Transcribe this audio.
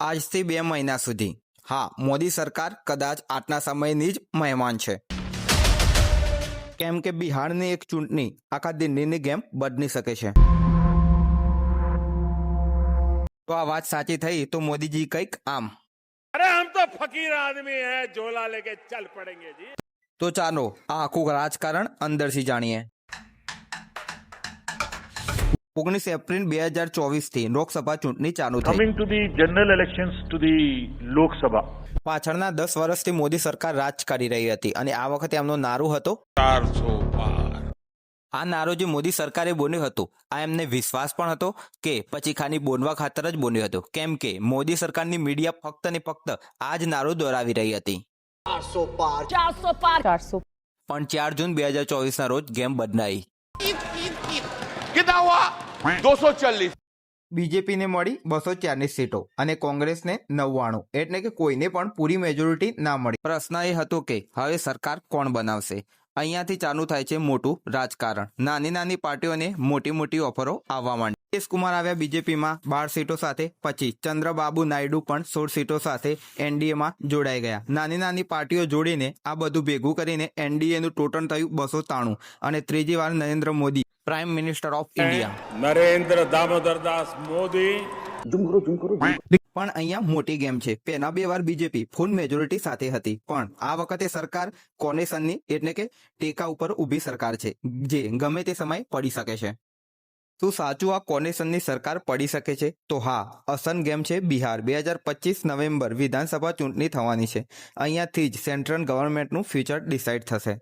આજથી બે મહિના સુધી. હા મોદી સરકાર કદાચ આજના સમયની જ મહેમાન છે. કેમ કે બિહારની એક ચૂંટણી આખા દિલ્હીની ગેમ બદલી શકે છે. તો આ વાત સાચી થઈ તો મોદીજી કંઈક આમ. અરે હમ તો ફકીર આદમી હે ઝોલા લેકે ચલ પડેંગે જી. તો ચાલો આ આખું રાજકારણ અંદરથી જાણીએ. ઓગણીસ એપ્રિલ બે હજાર ચોવીસથી લોકસભા ચૂંટણી ચાલુ થઈ. લોકસભા. પાછળના દસ વર્ષથી મોદી સરકાર રાજ કરી રહી હતી અને આ વખતે એમનો નારો હતો. આ નારો જે મોદી સરકારે બોલ્યો હતો આ એમને વિશ્વાસ પણ હતો કે પછી ખાની બોલવા ખાતર જ બોલ્યો હતો. કેમ કે મોદી સરકારની મીડિયા ફક્ત ને ફક્ત આ જ નારો દોરાવી રહી હતી. પણ ચાર જૂન બે હજાર ચોવીસના રોજ ગેમ બદલાઈ. कितना हुआ दो सौ चालीस બીજેપીને મળી બસો ચાલીસ સીટો અને કોંગ્રેસને નવ્વાણું એટલે કે કોઈને પણ પૂરી મેજોરિટી ના મળી પ્રશ્ન એ હતો કે હવે સરકાર કોણ બનાવશે અહીંયાથી ચાલુ થાય છે મોટું રાજકારણ નાની નાની પાર્ટીઓને મોટી મોટી ઓફરો આવવા માંડી નીતિશ કુમાર આવ્યા બીજેપીમાં બાર સીટો સાથે પછી ચંદ્રબાબુ નાયડુ પણ સોળ સીટો સાથે એનડીએમાં જોડાઈ ગયા નાની નાની પાર્ટીઓ જોડીને આ બધું ભેગું કરીને એનડીએનું ટોટલ થયું બસો ત્રાણું અને ત્રીજી વાર Narendra Modi prime minister of India Narendra Damodar Modi પણ અહીંયા મોટી ગેમ છે. પહેલા બે વાર બીજેપી ફૂલ મેજોરિટી સાથે હતી. પણ આ વખતે સરકાર કોનેશનની એટલે કે ટેકા ઉપર ઊભી સરકાર છે જે ગમે તે સમય પડી શકે છે. શું સાચું આ કોનેશનની સરકાર પડી શકે છે? તો હા અસન ગેમ છે બિહાર. બે હજાર પચીસ નવેમ્બર વિધાનસભા ચૂંટણી થવાની છે. અહીંયાથી જ સેન્ટ્રલ ગવર્મેન્ટનું ફ્યુચર ડિસાઇડ થશે.